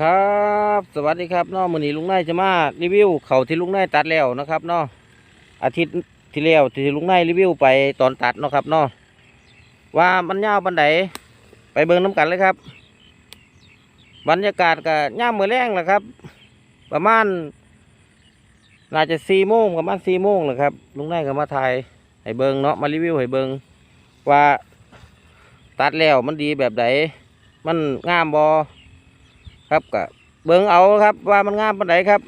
ครับสวัสดีครับเนาะมือนี้ลุงนายจะมารีวิวเขาที่ลุงนายตัดแล้วนะครับเนาะอาทิตย์ที่แล้วที่ลุงนายรีวิวไปตอนตัดเนาะครับเนาะว่ามันยาวปันไดไปเบิ่งน้กันเลยครับ บรรยากาศก็ย่ามมือแรงแหละครับ ประมาณน่าจะสี่โมงประมาณสี่โมงแหละครับลุงนายก็มาถ่ายให้เบิ่งเนาะมารีวิวให้เบิ่งว่าตัดแล้วมันดีแบบไหนมันงามบอ ครับก็เบิ่งเอาครับ ว่ามันงามปานใดครับ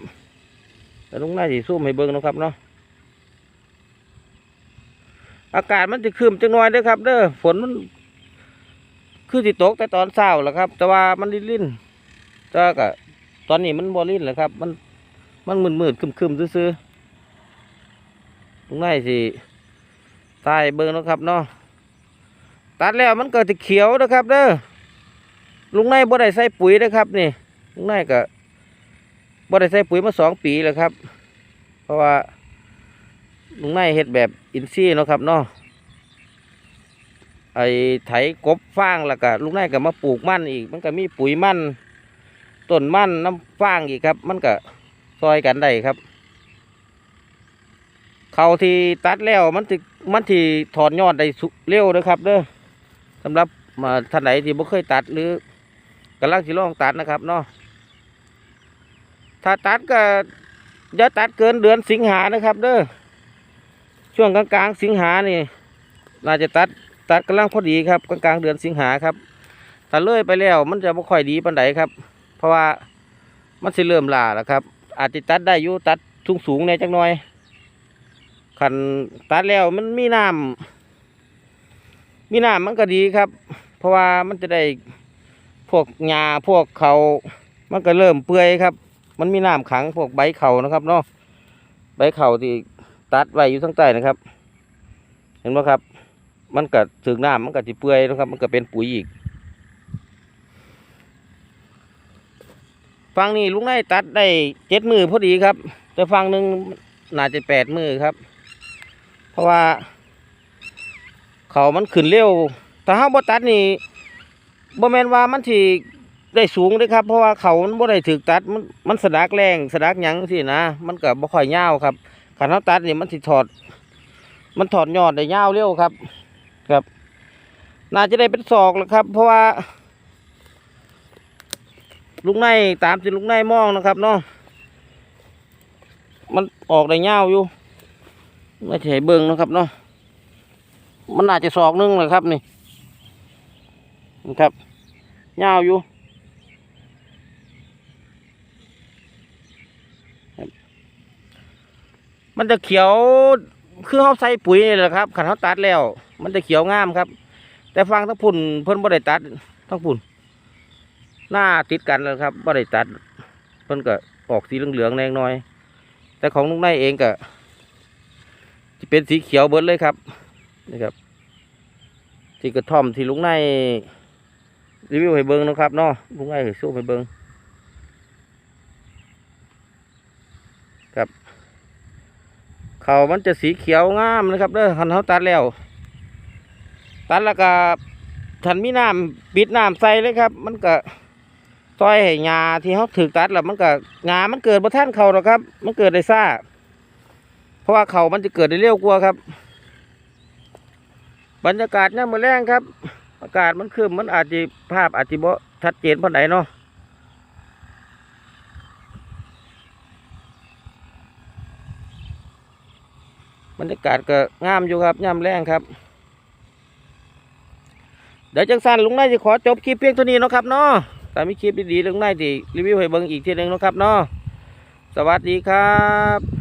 แต่ลุงน่าสิซูมให้เบิ่งนะครับเนาะอากาศมันจะครึมจังน้อยเด้อครับ เด้อฝนมัน คือสิตกแต่ตอนเช้าแหละครับ แต่ว่ามันลิ่นๆแต่ก็ตอนนี้มันบ่ลิ่นแหละครับ มันมันมืดๆครึมๆซื่อๆลุงน่าสิตายเบิ่งนะครับเนาะตัดแล้วมันเก็สิเขียวนะครับ เด้อ ลุงนายบ่ได้ใส่ปุ๋ยนะครับนี่ลุงนายก็บ่ได้ใส่ปุ๋ยมาสองปีแล้วครับ เพราะว่าลุงนายเฮ็ดแบบอินทรีย์เนาะครับเนาะไอ้ไถกบฟางแล้วก็ลุงนายก็มาปลูกมันอีก มันก็มีปุ๋ยมันต้นมันน้ำฟางอีกครับ มันก็ซอยกันได้ครับเขาที่ตัดแล้วมันที่มันที่ถอนยอดได้สุเร็วนะครับเด้อสำหรับมาท่านไหนที่บ่เคยตัดหรือ กำลังสิลองตัดนะครับเนาะถ้าตัดก็อย่าตัดเกินเดือนสิงหานะครับเด้อช่วงกลางๆสิงหานี่น่าจะตัดตัดกำลังพอดีครับกลางๆเดือนสิงหาครับถ้าเลื่อยไปแล้วมันจะไม่ค่อยดีปานใดครับ เพราะว่ามันสิเริ่มล่าแล้วครับ อาจจะตัดได้อยู่ตัดสูงๆในจักหน่อยขันตัดแล้วมันมีน้ำมีน้ำมันก็ดีครับ เพราะว่ามันจะได้ พวกหญ้าพวกเขามันก็เริ่มเปื่อยครับ มันมีน้ำขังพวกใบเขานะครับเนาะใบเขาที่ตัดไว้อยู่ทั้งใต้นะครับ เห็นไหมครับ มันก็ถึงน้ำมันก็จะเปื่อยนะครับ มันก็เป็นปุ๋ยอีกฟังนี่ลุงนายตัดได้เจ็ดมือพอดีครับ แต่ฟังหนึ่งน่าจะแปดมือครับ เพราะว่า เขามันขึ้นเร็วถ้าเฮาบ่ตัดนี่ บ่แมนว่ามันสิได้สูงเด้อครับ เพราะว่าเขามันบ่ได้ถูกตัดมันมันสะดักแรงสะดักหยังสินะมันก็บ่ค่อยยาวครับคันเฮาตัดนี่มันสิถอด มันถอดยอดได้ยาวเร็วครับ ครับ น่าจะได้เป็นศอกแล้วครับ เพราะว่า ลุงในตามที่ลุงในมองนะครับเนาะมันออกได้ยาวอยู่ไม่ใช่เบิ่งนะครับเนาะมันน่าจจะศอกนึงเลยครับนี่ ครับยาวอยู่มันจะเขียวคือเขาใส่ปุ๋ยนี่แหละครับขันเขาตัดแล้ว มันจะเขียวงามครับ แต่ฟังทั้งพุ่นเพิ่นบ่ได้ตัดทั้งพุ่นหน้าติดกันเลยครับบ่ได้ตัด เพิ่นก็ออกสีเหลืองๆแดงน้อย แต่ของลุงนายเองก็จะเป็นสีเขียวเบิดเลยครับนี่ครับ ที่กระท่อมที่ลุงนาย รีวิวให้เบิ้งนะครับเนาะลุงไอ้สู้ให้เบิ้งครับเขามันจะสีเขียวงามนะครับเด้อคันเขาตัดแล้ว ตัดแล้วก็ทันมีน้ำปิดน้ำใส่เลยครับ มันก็ซอยให้หญ้าที่เขาถือตัดแล้วมันก็หญ้ามันเกิดบนท่านเขาหรอกครับ มันเกิดได้ซ่า เพราะว่าเขามันจะเกิดได้เร็วกว่าครับ บรรยากาศเนี่ยมือแรงครับ อากาศมันครึมมันอาจจะภาพอาจจะบ่ชัดเจนปานใดเนาะบรรยากาศก็งามอยู่ครับย่ำแรงครับ เดี๋ยวจังสันลุงนายจะขอจบคลิปเพียงเท่านี้เนาะครับเนาะแต่มีคลิปดีๆลุงนายที่รีวิวให้เบิ่งอีกทีหนึงเนาะครับเนาะสวัสดีครับ